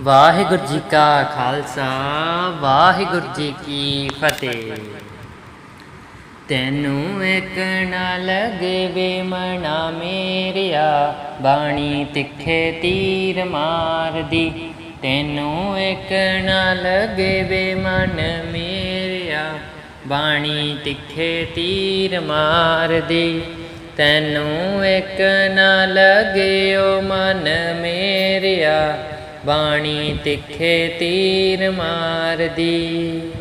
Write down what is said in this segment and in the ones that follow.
ਵਾਹਿਗੁਰੂ ਜੀ ਕਾ ਖਾਲਸਾ, ਵਾਹਿਗੁਰੂ ਜੀ ਕੀ ਫਤਿਹ। ਤੈਨੂੰ ਇੱਕ ਨਾ ਲਗੇ ਵੇ ਮਨਾ ਮੇਰਿਆ, ਬਾਣੀ ਤਿੱਖੇ ਤੀਰ ਮਾਰਦੀ। ਤੈਨੂੰ ਇੱਕ ਨਾ ਲਗੇ ਵੇ ਮਨ ਮੇਰਿਆ, ਬਾਣੀ ਤਿੱਖੇ ਤੀਰ ਮਾਰਦੀ। ਤੈਨੂੰ ਇੱਕ ਨਾ ਲਗੇ ਓ ਮਨ ਮੇਰਿਆ ਬਾਣੀ ਤਿੱਖੇ ਤੀਰ ਮਾਰਦੀ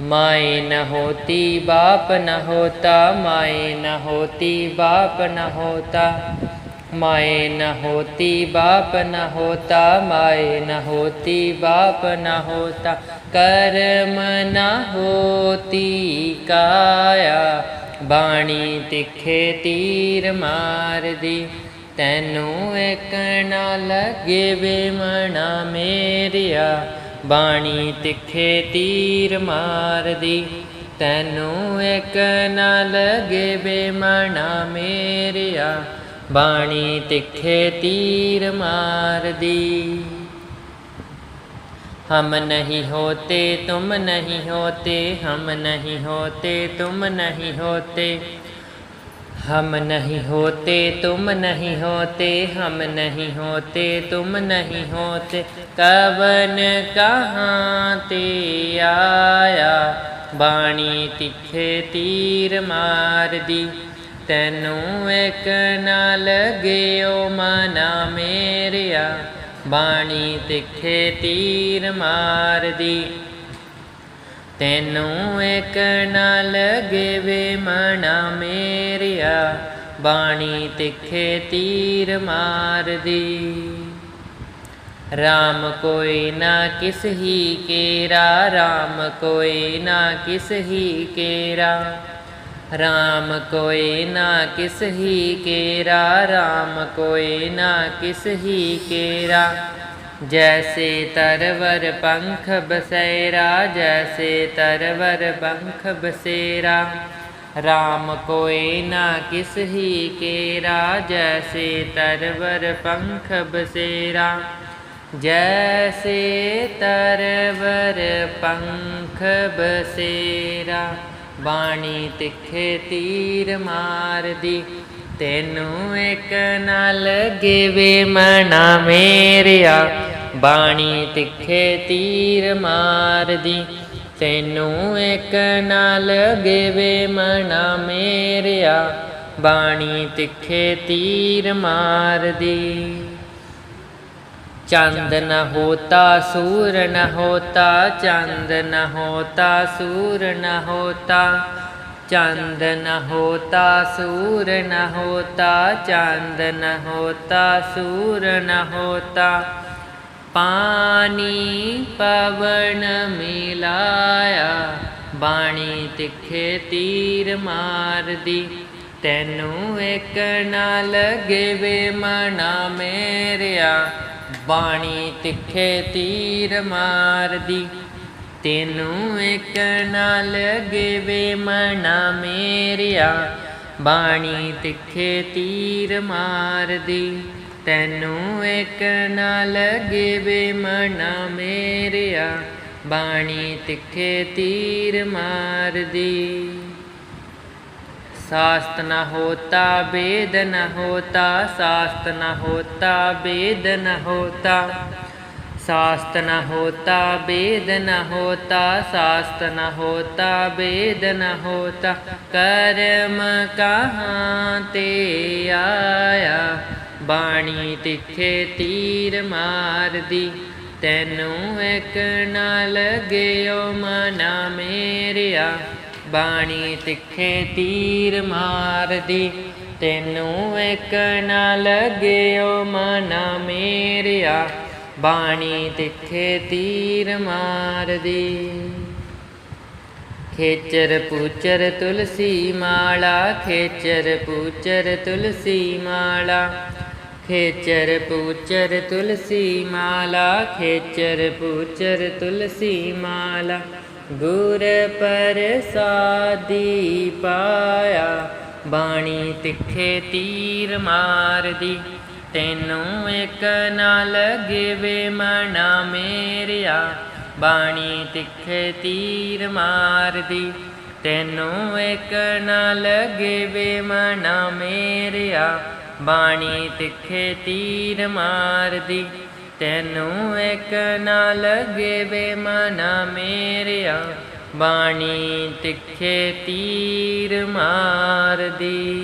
माए न होती बाप न होता माए न होती बाप न होता माए न होती बाप न होता माए न होती बाप न होता कर्म न होती काया ਬਾਣੀ ਤਿੱਖੇ ਤੀਰ ਮਾਰਦੀ ਤੈਨੂੰ ਇੱਕ ਨਾ ਲੱਗੇ ਵੇ ਮਣਾ ਮੇਰਿਆ ਬਾਣੀ ਤਿੱਖੇ ਤੀਰ ਮਾਰਦੀ ਤੈਨੂੰ ਇੱਕ ਨਾ ਲਗੇ ਬੇਮਣਾ ਮੇਰਿਆ ਬਾਣੀ ਤਿੱਖੇ ਤੀਰ ਮਾਰਦੀ हम नहीं होते तुम नहीं होते हम नहीं होते तुम नहीं होते हम नहीं होते तुम नहीं होते हम नहीं होते तुम नहीं होते कवन कहाँ ते आया ਬਾਣੀ ਤਿੱਖੇ ਤੀਰ ਮਾਰਦੀ ਤੈਨੂੰ ਇੱਕ ਨਾ ਲਗਿਓ ਮਨਾ ਮੇਰਿਆ ਬਾਣੀ ਤਿੱਖੇ ਤੀਰ ਮਾਰਦੀ ਤੈਨੂੰ ਇੱਕ ਨਾ ਲਗੇ ਵੇ ਮਣਾ ਮੇਰਿਆ, ਬਾਣੀ ਤਿੱਖੇ ਤੀਰ ਮਾਰਦੀ। ਰਾਮ ਕੋਈ ਨਾ ਕਿਸ ਹੀ ਕੇਰਾ, ਰਾਮ ਕੋਈ ਨਾ ਕਿਸ ਹੀ ਕੇਰਾ। ਰਾਮ ਕੋਈ ਨਾ ਕਿਸ ਹੀ ਕੇਰਾ, ਰਾਮ ਕੋਈ ਨਾ ਕਿਸ ਹੀ ਕੇਰਾ। ਜੈਸੇ ਤਰਵਰ ਪੰਖ ਬਸੇਰਾ ਜੈਸੇ ਤਰਵਰ ਪੰਖ ਬਸੇਰਾ RAM ਕੋਏ ਨਾ ਕਿਸ ਹੀ ਕੇਰਾ ਜੈਸੇ ਤਰਵਰ ਪੰਖ ਬਸੇਰਾ ਜੈਸੇ ਤਰਵਰ ਪੰਖ ਬਸੇਰਾ ਬਾਣੀ ਤਿੱਖੇ ਤੀਰ ਮਾਰਦੀ ਤੈਨੂੰ ਇੱਕ ਨਾ ਲਗੇ ਵੇ ਮਨਾ ਮੇਰਿਆ। ਬਾਣੀ ਤਿੱਖੇ ਤੀਰ ਮਾਰਦੀ। ਤੈਨੂੰ ਇੱਕ ਨਾ ਲਗੇ ਵੇ ਮਨਾ ਮੇਰਿਆ। ਬਾਣੀ ਤਿੱਖੇ ਤੀਰ ਮਾਰਦੀ। ਚੰਦ ਨ ਹੋਤਾ, ਸੂਰ ਨ ਹੋਤਾ, ਚੰਦ ਨ ਹੋਤਾ, ਸੂਰ ਨ ਹੋਤਾ। चंद न होता सूर न होता चांद न होता सूर न होता पानी पवन मिलाया ਬਾਣੀ ਤਿੱਖੇ ਤੀਰ ਮਾਰਦੀ ਤੈਨੂੰ ਇੱਕ ਨਾ ਲਗੇ ਵੇ ਮਨਾ ਮੇਰਿਆ ਬਾਣੀ ਤਿੱਖੇ ਤੀਰ ਮਾਰਦੀ ਤੈਨੂੰ ਇੱਕ ਨਾ ਲਗੇ ਮਨਾ ਮੇਰਿਆ। ਬਾਣੀ ਤਿੱਖੇ ਤੀਰ ਮਾਰਦੀ। ਤੈਨੂੰ ਇੱਕ ਨਾ ਲਗੇ ਵੇ ਮਨਾ ਮੇਰਿਆ। ਬਾਣੀ ਤਿੱਖੇ ਤੀਰ ਮਾਰਦੀ। ਸਾਸਤ ਨਾ ਹੋਤਾ ਵੇਦ ਨਾ ਹੋਤਾ, ਸਾਸਤ ਨਾ ਹੋਤਾ ਵੇਦ ਨ ਹੋਤਾ। ਸਾਸਤ ਨ ਹੋਤਾ, ਬੇਦ ਨ ਹੋਤਾ, ਸਾਸਤ ਨ ਹੋਤਾ, ਬੇਦ ਨ ਹੋਤਾ। ਕਰਮ ਕਹਾਂ ਤੇ ਆਇਆ? ਬਾਣੀ ਤਿੱਖੇ ਤੀਰ ਮਾਰਦੀ। ਤੈਨੂੰ ਇੱਕ ਨਾ ਲਗਿਓ ਮਨਾ ਮੇਰਿਆ। ਬਾਣੀ ਤਿੱਖੇ ਤੀਰ ਮਾਰਦੀ। ਤੈਨੂੰ ਇੱਕ ਨਾ ਲਗਿਓ ਮਨਾ ਮੇਰਿਆ। ਬਾਣੀ ਤਿੱਖੇ ਤੀਰ ਮਾਰਦੀ। ਖੇਚਰ ਪੂਚਰ ਤੁਲਸੀ ਮਾਲਾ, ਖੇਚਰ ਪੂਚਰ ਤੁਲਸੀ ਮਾਲਾ, ਖੇਚਰ ਪੂਚਰ ਤੁਲਸੀ ਮਾਲਾ, ਖੇਚਰ ਪੂਚਰ ਤੁਲਸੀ ਮਾਲਾ। ਗੁਰ ਪ੍ਰਸਾਦੀ ਪਾਇਆ, ਬਾਣੀ ਤਿੱਖੇ ਤੀਰ ਮਾਰਦੀ। ਤੈਨੂੰ ਇੱਕ ਨਾ ਲੱਗੇ ਵੇ ਮਨਾ ਮੇਰਿਆ। ਬਾਣੀ ਤਿੱਖੇ ਤੀਰ ਮਾਰਦੀ। ਤੈਨੂੰ ਇੱਕ ਨਾ ਲੱਗੇ ਵੇ ਮਨਾ ਮੇਰਿਆ। ਬਾਣੀ ਤਿੱਖੇ ਤੀਰ ਮਾਰਦੀ। ਤੈਨੂੰ ਇੱਕ ਨਾ ਲੱਗੇ ਵੇ ਮਨਾ ਮੇਰਿਆ। ਬਾਣੀ ਤਿੱਖੇ ਤੀਰ ਮਾਰਦੀ।